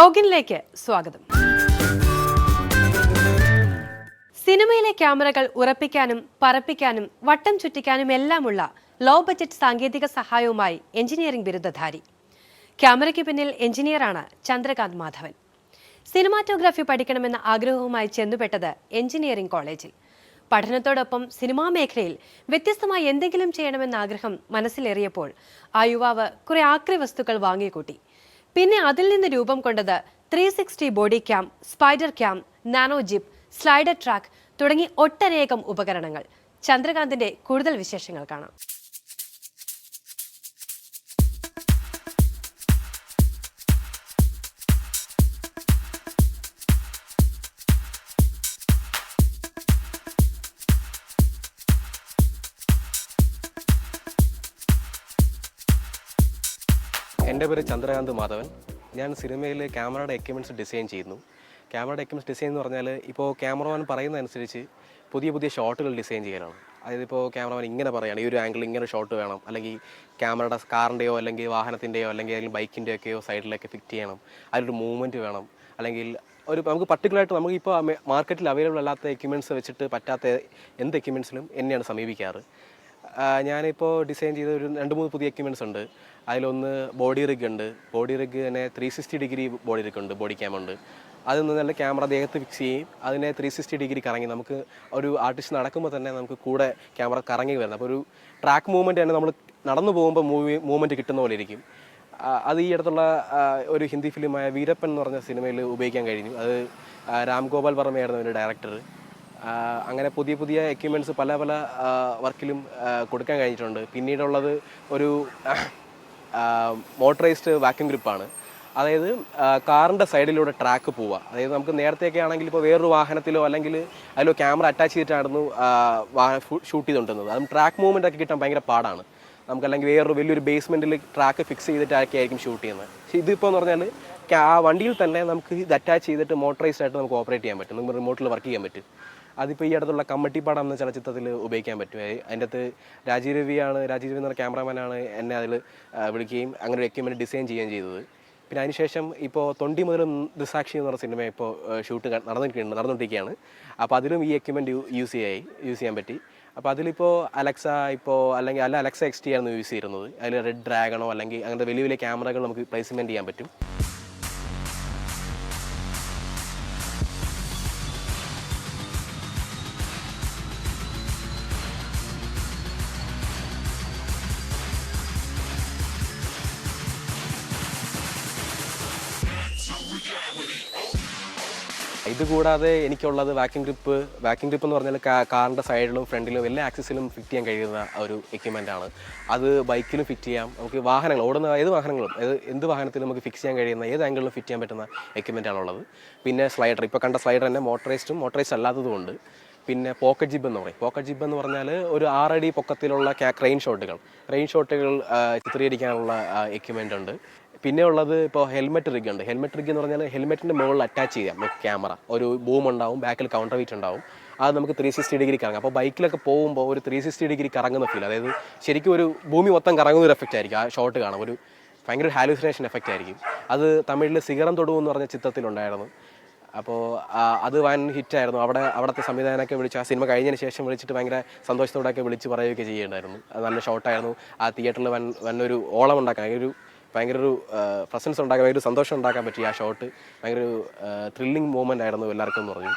ലോഗിനിലേക്ക് സ്വാഗതം. സിനിമയിലെ ക്യാമറകൾ ഉറപ്പിക്കാനും പറപ്പിക്കാനും വട്ടം ചുറ്റിക്കാനും എല്ലാമുള്ള ലോ ബജറ്റ് സാങ്കേതിക സഹായവുമായി എഞ്ചിനീയറിംഗ് ബിരുദധാരി. ക്യാമറയ്ക്ക് പിന്നിൽ എഞ്ചിനീയറാണ് ചന്ദ്രകാന്ത് മാധവൻ. സിനിമാറ്റോഗ്രാഫി പഠിക്കണമെന്ന ആഗ്രഹവുമായി ചെന്നുപെട്ടത് എഞ്ചിനീയറിംഗ് കോളേജിൽ. പഠനത്തോടൊപ്പം സിനിമാ മേഖലയിൽ വ്യത്യസ്തമായി എന്തെങ്കിലും ചെയ്യണമെന്ന ആഗ്രഹം മനസ്സിലേറിയപ്പോൾ ആ യുവാവ് കുറെ ആക്രി വസ്തുക്കൾ വാങ്ങിക്കൂട്ടി. പിന്നെ അതിൽ നിന്ന് രൂപം കൊണ്ടത് three sixty body cam spider cam nano jib slider track തുടങ്ങി ഒട്ടനേകം ഉപകരണങ്ങൾ. ചന്ദ്രകാന്തിന്റെ കൂടുതൽ വിശേഷങ്ങൾ കാണാം. എന്റെ പേര് ചന്ദ്രകാന്ത് മാധവൻ. ഞാൻ സിനിമയിൽ ക്യാമറയുടെ എക്യുപ്മെന്റ്സ് ഡിസൈൻ ചെയ്യുന്നു. ക്യാമറയുടെ എക്യുപ്മെന്റ്സ് ഡിസൈൻ എന്ന് പറഞ്ഞാൽ ഇപ്പോൾ ക്യാമറമാൻ പറയുന്നതനുസരിച്ച് പുതിയ പുതിയ ഷോട്ടുകൾ ഡിസൈൻ ചെയ്യാനാണ് അതായത് ഇപ്പോൾ ക്യാമറമാൻ ഇങ്ങനെ പറയുകയാണ് ഈ ഒരു ആംഗിൾ ഇങ്ങനെ ഷോട്ട് വേണം. അല്ലെങ്കിൽ ക്യാമറയുടെ കാറിന്റെയോ അല്ലെങ്കിൽ വാഹനത്തിന്റെയോ അല്ലെങ്കിൽ അല്ലെങ്കിൽ ബൈക്കിന്റെ ഒക്കെയോ സൈഡിലൊക്കെ ഫിറ്റ് ചെയ്യണം. അതിലൊരു മൂവ്മെന്റ് വേണം. അല്ലെങ്കിൽ ഒരു നമുക്ക് പർട്ടിക്കുലറായിട്ട് നമുക്ക് ഇപ്പോൾ മാർക്കറ്റിൽ അവൈലബിൾ അല്ലാത്ത എക്യുപ്മെന്റ്സ് വെച്ചിട്ട് പറ്റാത്ത എന്ത് എക്യുപ്മെന്റ്സിലും എന്നെയാണ് സമീപിക്കാറ്. ഞാനിപ്പോൾ ഡിസൈൻ ചെയ്ത ഒരു രണ്ട് മൂന്ന് പുതിയ എക്യുപ്മെന്റ്സ് ഉണ്ട്. അതിലൊന്ന് ബോഡി റിഗ് ഉണ്ട്. ബോഡി റിഗ് തന്നെ three sixty degree body rig ഉണ്ട് ബോഡി ക്യാം ഉണ്ട്. അതിൽ നിന്ന് നല്ല ക്യാമറ ദേഹത്ത് ഫിക്സ് ചെയ്യും. അതിനെ ത്രീ സിക്സ്റ്റി ഡിഗ്രി കറങ്ങി. നമുക്ക് ഒരു ആർട്ടിസ്റ്റ് നടക്കുമ്പോൾ തന്നെ നമുക്ക് കൂടെ ക്യാമറ കറങ്ങി വരുന്നത് അപ്പോൾ ഒരു ട്രാക്ക് മൂവ്മെന്റ് തന്നെ നമ്മൾ നടന്നു പോകുമ്പോൾ മൂവി മൂവ്മെന്റ് കിട്ടുന്ന പോലെ ഇരിക്കും. അത് ഈ അടുത്തുള്ള ഒരു ഹിന്ദി ഫിലിമായ വീരപ്പൻ എന്ന് പറഞ്ഞ സിനിമയിൽ ഉപയോഗിക്കാൻ കഴിഞ്ഞു. അത് രാംഗോപാൽ വർമ്മയായിരുന്നു അതിന്റെ ഡയറക്ടർ അങ്ങനെ പുതിയ പുതിയ എക്യുപ്മെന്റ്സ് പല പല വർക്കിലും കൊടുക്കാൻ കഴിഞ്ഞിട്ടുണ്ട്. പിന്നീടുള്ളത് ഒരു മോട്ടറൈസ്ഡ് വാക്യൂം ഗ്രിപ്പാണ് അതായത് കാറിന്റെ സൈഡിലൂടെ ട്രാക്ക് പോവുക. അതായത് നമുക്ക് നേരത്തെയൊക്കെ ആണെങ്കിൽ ഇപ്പോൾ വേറൊരു വാഹനത്തിലോ അല്ലെങ്കിൽ അതിലോ ക്യാമറ അറ്റാച്ച് ചെയ്തിട്ടായിരുന്നു ഷൂട്ട് ചെയ്തുകൊണ്ടിരുന്നത് അതും ട്രാക്ക് മൂവ്മെന്റ് ഒക്കെ കിട്ടാൻ ഭയങ്കര പാടാണ്. നമുക്ക് അല്ലെങ്കിൽ വേറൊരു വലിയൊരു ബേസ്മെന്റിൽ ട്രാക്ക് ഫിക്സ് ചെയ്തിട്ടൊക്കെ ആയിരിക്കും ഷൂട്ട് ചെയ്യുന്നത് ഇതിപ്പോൾ എന്ന് പറഞ്ഞാൽ ആ വണ്ടിയിൽ തന്നെ നമുക്ക് ഇത് അറ്റാച്ച് ചെയ്തിട്ട് മോട്ടറൈസ്ഡ് ആയിട്ട് നമുക്ക് ഓപ്പറേറ്റ് ചെയ്യാൻ പറ്റും. നമുക്ക് റിമോട്ടിൽ വർക്ക് ചെയ്യാൻ പറ്റും. അതിപ്പോൾ ഈ അടുത്തുള്ള കമ്മട്ടിപ്പാടം എന്ന ചലച്ചിത്രത്തിൽ ഉപയോഗിക്കാൻ പറ്റും അതിന്റെ അകത്ത് രാജീവ് രവിയാണ് രാജീവ് രവി എന്ന ക്യാമറാമാനാണ് എന്നെ അതിൽ വിളിക്കുകയും അങ്ങനെ ഒരു എക്യുപ്മെന്റ് ഡിസൈൻ ചെയ്യുകയും ചെയ്തത്. പിന്നെ അതിനുശേഷം ഇപ്പോൾ തൊണ്ടി മുതൽ ദൃസാക്ഷി എന്ന് പറഞ്ഞ സിനിമ ഇപ്പോൾ ഷൂട്ട് നടന്നിട്ടുണ്ട് നടന്നുകൊണ്ടിരിക്കുകയാണ്. അപ്പോൾ അതിലും ഈ എക്യുപ്മെന്റ് യൂസ് ചെയ്യായി യൂസ് ചെയ്യാൻ പറ്റി. അപ്പോൾ അതിലിപ്പോൾ അലക്സ ഇപ്പോൾ അല്ലെങ്കിൽ അല്ല അലക്സ എക്സ് ടി ആയിരുന്നു യൂസ് ചെയ്യുന്നത് അതിൽ റെഡ് ഡ്രാഗണോ അല്ലെങ്കിൽ അങ്ങനത്തെ വലിയ വലിയ ക്യാമറകൾ നമുക്ക് പ്ലേസ്മെന്റ് ചെയ്യാൻ പറ്റും. ഇത് കൂടാതെ എനിക്കുള്ളത് വാക്യൂം ഗ്രിപ്പ് വാക്യൂം ഗ്രിപ്പ് എന്ന് പറഞ്ഞാൽ കാറിന്റെ സൈഡിലും ഫ്രണ്ടിലും എല്ലാ ആക്സിസിലും ഫിറ്റ് ചെയ്യാൻ കഴിയുന്ന ഒരു എക്യുപ്മെന്റ് ആണ്. അത് ബൈക്കിലും ഫിറ്റ് ചെയ്യാം. നമുക്ക് വാഹനങ്ങൾ ഓടുന്ന ഏത് വാഹനങ്ങളും എന്ത് വാഹനത്തിലും നമുക്ക് ഫിക്സ് ചെയ്യാൻ കഴിയുന്ന ഏത് ആംഗിളിലും ഫിറ്റ് ചെയ്യാൻ പറ്റുന്ന എക്യുപ്മെന്റ് ആണുള്ളത് പിന്നെ സ്ലൈഡർ ഇപ്പോൾ കണ്ട സ്ലൈഡർ തന്നെ മോട്ടറൈസ്ഡും മോട്ടറൈസ്ഡ് അല്ലാത്തതുകൊണ്ട് പിന്നെ പോക്കറ്റ് ജിബ് എന്ന് പറയും. പോക്കറ്റ് ജിബ് എന്ന് പറഞ്ഞാൽ ഒരു ആറടി പൊക്കത്തിലുള്ള ക്രെയിൻ ഷോട്ടുകൾ ക്രെയിൻ ഷോട്ടുകൾ ചിത്രീകരിക്കാനുള്ള എക്യുപ്മെന്റ് ഉണ്ട്. പിന്നെ ഉള്ളത് ഇപ്പോൾ ഹെൽമെറ്റ് റിഗ് ഉണ്ട്. ഹെൽമെറ്റ് റിഗ് എന്ന് പറഞ്ഞാൽ ഹെൽമെറ്റിന്റെ മുകളിൽ അറ്റാച്ച് ചെയ്യാം. ക്യാമറ ഒരു ബൂം ഉണ്ടാവും ബാക്കിൽ കൗണ്ടർ വീറ്റ് ഉണ്ടാവും. അത് നമുക്ക് ത്രീ സിക്സ്റ്റി ഡിഗ്രി കറങ്ങാം. അപ്പോൾ ബൈക്കിലൊക്കെ പോകുമ്പോൾ ഒരു ത്രീ സിക്സ്റ്റി ഡിഗ്രി കറങ്ങുന്ന ഫീൽ അതായത് ശരിക്കും ഒരു ഭൂമി മൊത്തം കറങ്ങുന്ന ഒരു എഫക്റ്റ് ആയിരിക്കും. ആ ഷോട്ട് കാണാം ഒരു ഭയങ്കര ഹാലുസിനേഷൻ എഫക്റ്റ് ആയിരിക്കും. അത് തമിഴിൽ സിഗറം എന്ന് പറഞ്ഞ ചിത്രത്തിലുണ്ടായിരുന്നു. അപ്പോൾ അത് വൻ ഹിറ്റായിരുന്നു അവിടെ അവിടുത്തെ സംവിധാനമൊക്കെ വിളിച്ച് ആ സിനിമ കഴിഞ്ഞതിന് ശേഷം വിളിച്ചിട്ട് ഭയങ്കര സന്തോഷത്തോടെയൊക്കെ വിളിച്ച് പറയുകയൊക്കെ ചെയ്യുന്നുണ്ടായിരുന്നു നല്ല ഷോട്ടായിരുന്നു ആ തിയേറ്ററിൽ വൻ വൻ ഒരു ഓളം ഉണ്ടാക്കാൻ. ഒരു ഭയങ്കര ഒരു പ്രസൻസ് ഉണ്ടാക്കാൻ ഭയങ്കര സന്തോഷം ഉണ്ടാക്കാൻ പറ്റി ആ ഷോട്ട് ഭയങ്കര ഒരു ത്രില്ലിംഗ് മൂമെന്റ് ആയിരുന്നു എല്ലാവർക്കും എന്ന് പറഞ്ഞു.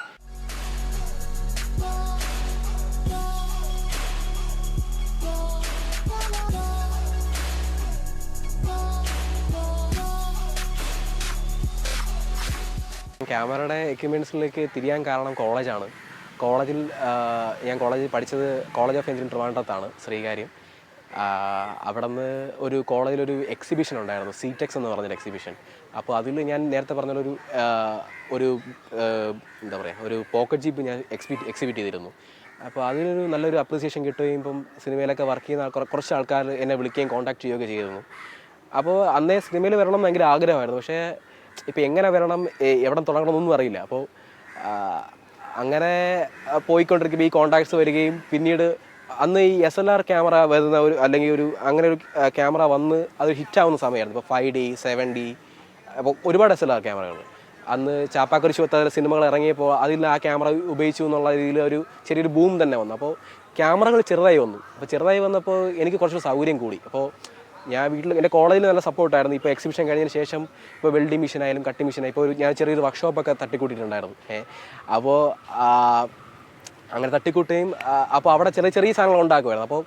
ക്യാമറയുടെ എക്യുപ്മെന്റ്സിലേക്ക് തിരിയാൻ കാരണം കോളേജാണ് കോളേജിൽ ഞാൻ കോളേജിൽ പഠിച്ചത് കോളേജ് ഓഫ് എഞ്ചിനീയറിംഗ് ട്രിവാൻഡ്രത്താണ്. ശ്രീകാര്യം. അവിടെ നിന്ന് ഒരു കോളേജിലൊരു എക്സിബിഷൻ ഉണ്ടായിരുന്നു സീറ്റെക്സ് എന്ന് പറഞ്ഞൊരു എക്സിബിഷൻ അപ്പോൾ അതിൽ ഞാൻ നേരത്തെ പറഞ്ഞൊരു ഒരു എന്താ പറയുക ഒരു പോക്കറ്റ് ജീപ്പ് ഞാൻ എക്സിബിറ്റ് എക്സിബിറ്റ് ചെയ്തിരുന്നു. അപ്പോൾ അതിനൊരു നല്ലൊരു അപ്രീസിയേഷൻ കിട്ടുകയും ഇപ്പം സിനിമയിലൊക്കെ വർക്ക് ചെയ്യുന്ന കുറച്ച് ആൾക്കാർ എന്നെ വിളിക്കുകയും കോൺടാക്ട് ചെയ്യുകയൊക്കെ ചെയ്തിരുന്നു. അപ്പോൾ അന്നേ സിനിമയിൽ വരണം ഭയങ്കര ആഗ്രഹമായിരുന്നു. പക്ഷേ ഇപ്പോൾ എങ്ങനെ വരണം എവിടെ തുടങ്ങണമെന്നൊന്നും അറിയില്ല. അപ്പോൾ അങ്ങനെ പോയിക്കൊണ്ടിരിക്കുമ്പോൾ ഈ കോണ്ടാക്ട്സ് വരികയും പിന്നീട് അന്ന് ഈ എസ് എൽ ആർ ക്യാമറ വരുന്ന ഒരു അല്ലെങ്കിൽ ഒരു അങ്ങനെ ഒരു ക്യാമറ വന്ന് അത് ഹിറ്റാവുന്ന സമയമായിരുന്നു. ഇപ്പോൾ ഫൈവ് ഡി സെവൻ ഡി അപ്പോൾ ഒരുപാട് എസ് എൽ ആർ ക്യാമറകൾ അന്ന് ചാപ്പാക്കുരിശ് ഒത്ത സിനിമകൾ ഇറങ്ങിയപ്പോൾ അതിൽ ആ ക്യാമറ ഉപയോഗിച്ചു എന്നുള്ള രീതിയിൽ ഒരു ചെറിയൊരു ബൂം തന്നെ വന്നു. അപ്പോൾ ക്യാമറകൾ ചെറുതായി വന്നു. അപ്പോൾ ചെറുതായി വന്നപ്പോൾ എനിക്ക് കുറച്ച് സൗകര്യം കൂടി. അപ്പോൾ ഞാൻ വീട്ടിൽ എന്റെ കോളേജിൽ നല്ല സപ്പോർട്ടായിരുന്നു ഇപ്പോൾ എക്സിബിഷൻ കഴിഞ്ഞതിന് ശേഷം ഇപ്പോൾ വെൽഡിംഗ് മെഷീൻ ആയാലും കട്ടിംഗ് മെഷീൻ ഇപ്പോൾ ഒരു ഞാൻ ചെറിയൊരു വർക്ക്ഷോപ്പൊക്കെ തട്ടിക്കൂട്ടിയിട്ടുണ്ടായിരുന്നു. ഏഹ് അപ്പോൾ അങ്ങനെ തട്ടിക്കൂട്ടുകയും അപ്പോൾ അവിടെ ചെറിയ ചെറിയ സാധനങ്ങൾ ഉണ്ടാക്കുമായിരുന്നു. അപ്പോൾ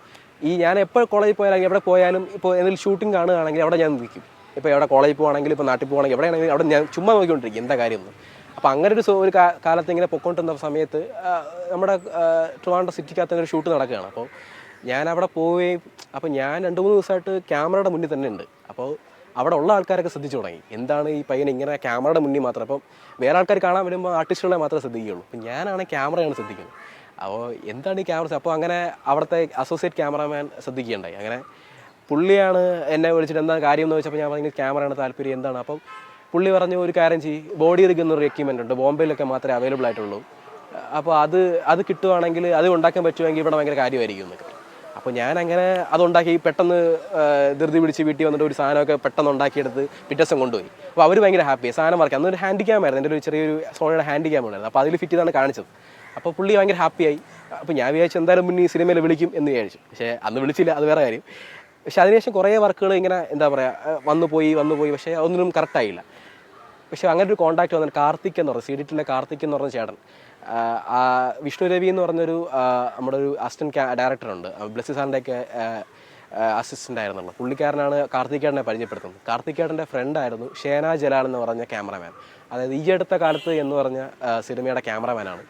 ഈ ഞാൻ എപ്പോൾ കോളേജിൽ പോയാലും എവിടെ പോയാലും ഇപ്പോൾ എന്തെങ്കിലും ഷൂട്ടിംഗ് കാണുകയാണെങ്കിൽ അവിടെ ഞാൻ നിൽക്കും. ഇപ്പോൾ എവിടെ കോളേജിൽ പോകുകയാണെങ്കിൽ ഇപ്പോൾ നാട്ടിൽ പോകുകയാണെങ്കിൽ എവിടെയാണെങ്കിലും അവിടെ ഞാൻ ചുമ്മാ നോക്കിക്കൊണ്ടിരിക്കും എന്താ കാര്യമൊന്നും അപ്പോൾ അങ്ങനെ ഒരു ഒരു കാലത്ത് ഇങ്ങനെ പൊക്കോണ്ടിരുന്ന സമയത്ത് നമ്മുടെ ട്രിവാൻഡ്രം സിറ്റിക്കകത്ത് ഒരു ഷൂട്ട് നടക്കുകയാണ്. അപ്പോൾ ഞാൻ അവിടെ പോവുകയും അപ്പോൾ ഞാൻ രണ്ട് മൂന്ന് ദിവസമായിട്ട് ക്യാമറയുടെ മുന്നിൽ തന്നെ ഉണ്ട്. അപ്പോൾ അവിടെ ഉള്ള ആൾക്കാരൊക്കെ ശ്രദ്ധിച്ചു തുടങ്ങി. എന്താണ് ഈ പയ്യൻ ഇങ്ങനെ ക്യാമറയുടെ മുന്നിൽ മാത്രം? അപ്പം വേറെ ആൾക്കാർ കാണാൻ വരുമ്പോൾ ആർട്ടിസ്റ്റുകളെ മാത്രമേ ശ്രദ്ധിക്കുകയുള്ളൂ. അപ്പം ഞാനാണ് ക്യാമറയാണ് ശ്രദ്ധിക്കുന്നത്. അപ്പോൾ എന്താണ് ഈ ക്യാമറ? അപ്പോൾ അങ്ങനെ അവിടുത്തെ അസോസിയേറ്റ് ക്യാമറാമാൻ ശ്രദ്ധിക്കുകയുണ്ടായി. അങ്ങനെ പുള്ളിയാണ് എന്നെ വിളിച്ചിട്ട് എന്താ കാര്യം എന്ന് വെച്ചപ്പോൾ ഞാൻ പറഞ്ഞു ക്യാമറയാണ് താല്പര്യം എന്താണ്? അപ്പം പുള്ളി പറഞ്ഞു ഒരു കാര്യം ചെയ്യ്. ബോഡി റിഗ് ഒരു എക്യുപ്മെന്റ് ഉണ്ട്. ബോംബെയിലൊക്കെ മാത്രമേ അവൈലബിൾ ആയിട്ടുള്ളൂ. അപ്പോൾ അത് അത് കിട്ടുവാണെങ്കിൽ അത് ഉണ്ടാക്കാൻ പറ്റുമെങ്കിൽ ഇവിടെ ഭയങ്കര കാര്യമായിരിക്കും എന്നൊക്കെ. അപ്പോൾ ഞാൻ അങ്ങനെ അതുണ്ടാക്കി പെട്ടെന്ന് ധൃതി പിടിച്ച് വീട്ടിൽ വന്നിട്ട് ഒരു സാധനമൊക്കെ പെട്ടെന്ന് ഉണ്ടാക്കിയെടുത്ത് പിറ്റേ ദിവസം കൊണ്ടുപോയി. അപ്പോൾ അവർ ഭയങ്കര ഹാപ്പി സാധനം വർക്ക് അന്നൊരു ഹാൻഡ് ക്യാം ആയിരുന്നു. എന്റെ ഒരു ചെറിയൊരു സോണിയുടെ ഹാൻഡ് ക്യാം ഉണ്ടായിരുന്നു. അപ്പോൾ അതിൽ ഫിറ്റ് ചെയ്താണ് കാണിച്ചത്. അപ്പോൾ പുള്ളി ഭയങ്കര ഹാപ്പിയായി. അപ്പോൾ ഞാൻ വിചാരിച്ചു എന്തായാലും മുന്നേ ഈ സിനിമയിൽ വിളിക്കും എന്ന് വിചാരിച്ചു. പക്ഷേ അന്ന് വിളിച്ചില്ല. അത് വേറെ കാര്യം. പക്ഷേ അതിനുശേഷം കുറേ വർക്കുകൾ ഇങ്ങനെ എന്താ പറയുക വന്നു പോയി വന്നു പോയി. പക്ഷേ അതൊന്നും കറക്റ്റായില്ല പക്ഷേ അങ്ങനെ ഒരു കോൺടാക്ട് വന്നിട്ട് കാർത്തിക് എന്ന് പറഞ്ഞു സീഡിറ്റിലെ കാർത്തിക് എന്ന് പറഞ്ഞ ചേട്ടൻ വിഷ്ണു രവി എന്ന് പറഞ്ഞൊരു നമ്മുടെ ഒരു അസിസ്റ്റന്റ് ഡയറക്ടറുണ്ട് ബ്ലസ്സി സാറിന്റെയൊക്കെ അസിസ്റ്റന്റ് ആയിരുന്നുള്ളൂ. പുള്ളിക്കാരനാണ് കാർത്തികേട്ടനെ പരിചയപ്പെടുത്തുന്നത്. കാർത്തികേട്ടന്റെ ഫ്രണ്ടായിരുന്നു ഷേന ജലാൽ എന്ന് പറഞ്ഞ ക്യാമറമാൻ അതായത് ഈ അടുത്ത കാലത്ത് എന്ന് പറഞ്ഞ സിനിമയുടെ ക്യാമറമാനാണ്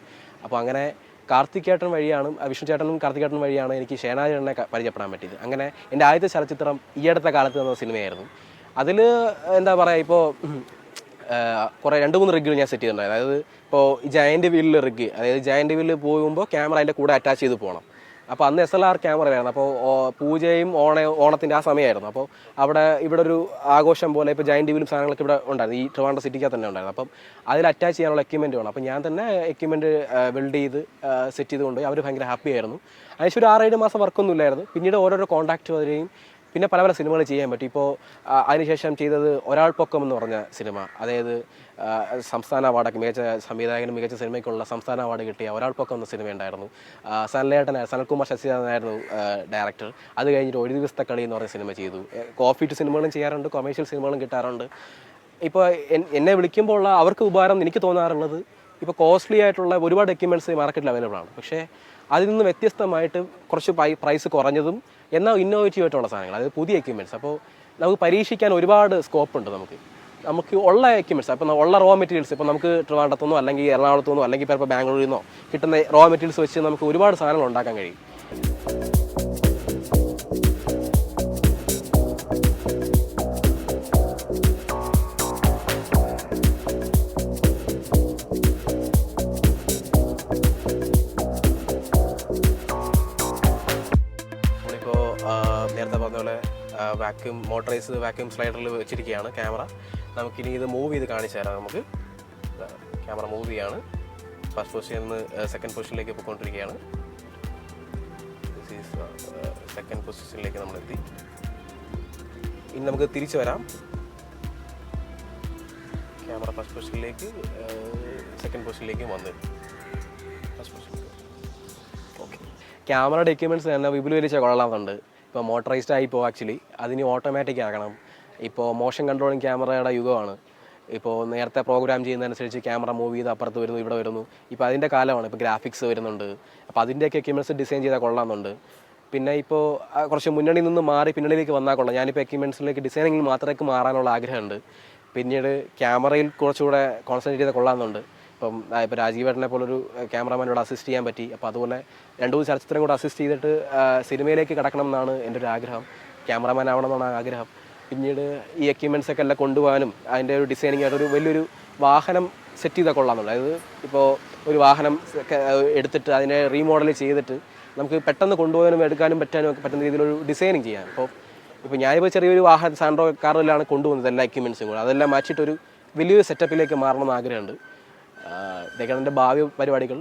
അപ്പോൾ അങ്ങനെ കാർത്തികേട്ടൻ വഴിയാണ് വിഷ്ണു ചേട്ടനും കാർത്തികേട്ടൻ വഴിയാണ് എനിക്ക് ഷേനാചേട്ടനെ പരിചയപ്പെടാൻ പറ്റിയത്. അങ്ങനെ എന്റെ ആദ്യത്തെ ചലച്ചിത്രം ഈ അടുത്ത കാലത്ത് എന്ന സിനിമയായിരുന്നു. അതിൽ എന്താ പറയുക ഇപ്പോൾ കുറേ രണ്ട് മൂന്ന് റിഗ്ഗുകൾ ഞാൻ സെറ്റ് ചെയ്തിട്ടുണ്ട് അതായത് ഇപ്പോൾ ജയന്റ് വീലിൽ റിഗ് അതായത് ജയന്റ് വീലിൽ പോകുമ്പോൾ ക്യാമറ അതിന്റെ കൂടെ അറ്റാച്ച് ചെയ്ത് പോകണം അപ്പോൾ അന്ന് എസ് എൽ ആർ ക്യാമറ ആയിരുന്നു. അപ്പോൾ പൂജയും ഓണ ഓണത്തിന്റെ ആ സമയമായിരുന്നു അപ്പോൾ അവിടെ ഇവിടെ ഒരു ആഘോഷം പോലെ ഇപ്പോൾ ജയന്റ് വീലും സാധനങ്ങളൊക്കെ ഇവിടെ ഉണ്ടായിരുന്നു. ഈ ട്രിവാൻഡ്രം സിറ്റിക്ക് തന്നെ ഉണ്ടായിരുന്നു. അപ്പം അതിൽ അറ്റാച്ച് ചെയ്യാനുള്ള എക്യുപ്മെന്റ് വേണം. അപ്പോൾ ഞാൻ തന്നെ എക്യുപ്മെന്റ് ബിൽഡ് ചെയ്ത് സെറ്റ് ചെയ്തുകൊണ്ട് അവർ ഭയങ്കര ഹാപ്പി ആയിരുന്നു. അതിനുശേഷം ഒരു ആറേഴ് മാസം വർക്കൊന്നും ഇല്ലായിരുന്നു. പിന്നീട് ഓരോരോ കോൺടാക്റ്റ് വരികയും പിന്നെ പല പല സിനിമകൾ ചെയ്യാൻ പറ്റും. ഇപ്പോൾ അതിനുശേഷം ചെയ്തത് ഒരാൾ പൊക്കം എന്ന് പറഞ്ഞ സിനിമ. അതായത് സംസ്ഥാന അവാർഡൊക്കെ മികച്ച സംവിധായകനും മികച്ച സിനിമയ്ക്കുള്ള സംസ്ഥാന അവാർഡ് കിട്ടിയ ഒരാൾ പൊക്കം എന്ന സിനിമ ഉണ്ടായിരുന്നു. സനലേട്ടൻ സനൽകുമാർ ശശിധരനായിരുന്നു ഡയറക്ടർ. അത് കഴിഞ്ഞിട്ട് ഒരു ദിവസത്തെ കളി എന്ന് പറഞ്ഞ സിനിമ ചെയ്തു. കോഫി ടു സിനിമകളും ചെയ്യാറുണ്ട് കൊമേഴ്ഷ്യൽ സിനിമകളും കിട്ടാറുണ്ട്. ഇപ്പോൾ എന്നെ വിളിക്കുമ്പോൾ ഉള്ള അവർക്ക് ഉപകാരം എനിക്ക് തോന്നാറുള്ളത് ഇപ്പോൾ കോസ്റ്റ്ലി ആയിട്ടുള്ള ഒരുപാട് എക്യുപ്മെന്റ്സ് മാർക്കറ്റിൽ അവൈലബിൾ ആണ്. പക്ഷേ അതിൽ നിന്ന് വ്യത്യസ്തമായിട്ട് കുറച്ച് പ്രൈസ് കുറഞ്ഞതും എന്നാൽ ഇന്നോവേറ്റീവ് ആയിട്ടുള്ള സാധനങ്ങൾ അതായത് പുതിയ എക്യുപ്മെന്റ്സ് അപ്പോൾ നമുക്ക് പരീക്ഷിക്കാൻ ഒരുപാട് സ്കോപ്പ് ഉണ്ട് നമുക്ക്. നമുക്ക് ഉള്ള എക്യുപ്മെന്റ്സ് അപ്പോൾ ഉള്ള റോ മെറ്റീരിയൽസ് ഇപ്പോൾ നമുക്ക് ട്രിവാണ്ടത്തുനിന്നോ അല്ലെങ്കിൽ എറണാകുളത്തുനിന്നോ അല്ലെങ്കിൽ ഇപ്പോൾ ബാംഗ്ലൂരിൽ നിന്നോ കിട്ടുന്ന റോ മെറ്റീരിയൽസ് വെച്ച് നമുക്ക് ഒരുപാട് സാധനങ്ങൾ ഉണ്ടാക്കാൻ കഴിയും. വാക്യൂം മോട്ടറൈസ് വാക്യൂം സ്ലൈഡറിൽ വെച്ചിരിക്കുകയാണ് ക്യാമറ നമുക്കിനി ഇത് മൂവ് ചെയ്ത് കാണിച്ചു തരാം നമുക്ക്. ക്യാമറ മൂവ് ചെയ്യാണ്. ഫസ്റ്റ് പൊസിഷനിൽ നിന്ന് സെക്കൻഡ് പൊസിഷനിലേക്ക് പോയിക്കൊണ്ടിരിക്കുകയാണ്. സെക്കൻഡ് പൊസിഷനിലേക്ക് നമ്മളെത്തി. ഇനി നമുക്ക് തിരിച്ചു വരാം. ക്യാമറ ഫസ്റ്റ് പൊസിഷനിലേക്ക് സെക്കൻഡ് പൊസിഷനിലേക്ക് വന്നു. ഫസ്റ്റ് ക്യാമറയുടെ എക്യുപ്മെന്റ്സ് തന്നെ വിപുലീകരിച്ച കൊള്ളാമെന്നുണ്ട് ഇപ്പോൾ മോട്ടറൈസ്ഡ് ആയി പോകും ആക്ച്വലി അതിന് ഓട്ടോമാറ്റിക് ആക്കണം ഇപ്പോൾ മോഷൻ കൺട്രോളിങ് ക്യാമറയുടെ യുഗമാണ്. ഇപ്പോൾ നേരത്തെ പ്രോഗ്രാം ചെയ്യുന്നതനുസരിച്ച് ക്യാമറ മൂവ് ചെയ്ത് അപ്പുറത്ത് വരുന്നു ഇവിടെ വരുന്നു. ഇപ്പോൾ അതിന്റെ കാലമാണ് ഇപ്പോൾ ഗ്രാഫിക്സ് വരുന്നുണ്ട്. അപ്പോൾ അതിന്റെയൊക്കെ എക്യുപ്മെന്റ്സ് ഡിസൈൻ ചെയ്താൽ കൊള്ളാമെന്നുണ്ട്. പിന്നെ ഇപ്പോൾ കുറച്ച് മുന്നണിയിൽ നിന്ന് മാറി പിന്നണിയിലേക്ക് വന്നാൽ കൊള്ളാം. ഞാനിപ്പോൾ എക്യുപ്മെന്റ്സിലേക്ക് ഡിസൈനിങ്ങിൽ മാത്രമേക്ക് മാറാനുള്ള ആഗ്രഹമുണ്ട്. പിന്നീട് ക്യാമറയിൽ കുറച്ചുകൂടെ കോൺസെൻട്രേറ്റ് ചെയ്താൽ കൊള്ളാമെന്നുണ്ട്. ഇപ്പം ഇപ്പോൾ രാജീവേട്ടനെ പോലൊരു ക്യാമറാമാനോട് അസിസ്റ്റ് ചെയ്യാൻ പറ്റി. അപ്പോൾ അതുപോലെ രണ്ട് മൂന്ന് ചലച്ചിത്രം കൂടെ അസിസ്റ്റ് ചെയ്തിട്ട് സിനിമയിലേക്ക് കടക്കണം എന്നാണ് എന്റെ ഒരു ആഗ്രഹം. ക്യാമറാമാൻ ആവണമെന്നാണ് ആഗ്രഹം. പിന്നീട് ഈ എക്യുപ്മെന്റ്സ് ഒക്കെ എല്ലാം കൊണ്ടുപോകാനും അതിന്റെ ഒരു ഡിസൈനിങ് ആയിട്ട് ഒരു വലിയൊരു വാഹനം സെറ്റ് ചെയ്താൽ കൊള്ളാമെന്നുള്ളത് അതായത് ഇപ്പോൾ ഒരു വാഹനം എടുത്തിട്ട് അതിനെ റീമോഡൽ ചെയ്തിട്ട് നമുക്ക് പെട്ടെന്ന് കൊണ്ടുപോകാനും എടുക്കാനും പറ്റാനും ഒക്കെ പറ്റുന്ന രീതിയിലൊരു ഡിസൈനിങ് ചെയ്യാൻ ഇപ്പോൾ ഇപ്പോൾ ഞാനിപ്പോൾ ചെറിയൊരു വാഹനം സാൻഡ്രോ കാറിലാണ് കൊണ്ടുപോകുന്നത് എല്ലാ എക്യുപ്മെന്റ്സും കൂടെ. അതെല്ലാം മാറ്റിയിട്ടൊരു വലിയൊരു സെറ്റപ്പിലേക്ക് മാറണമെന്ന് ആഗ്രഹമുണ്ട്. ഇതൊക്കെയാണ് എന്റെ ഭാവി പരിപാടികൾ.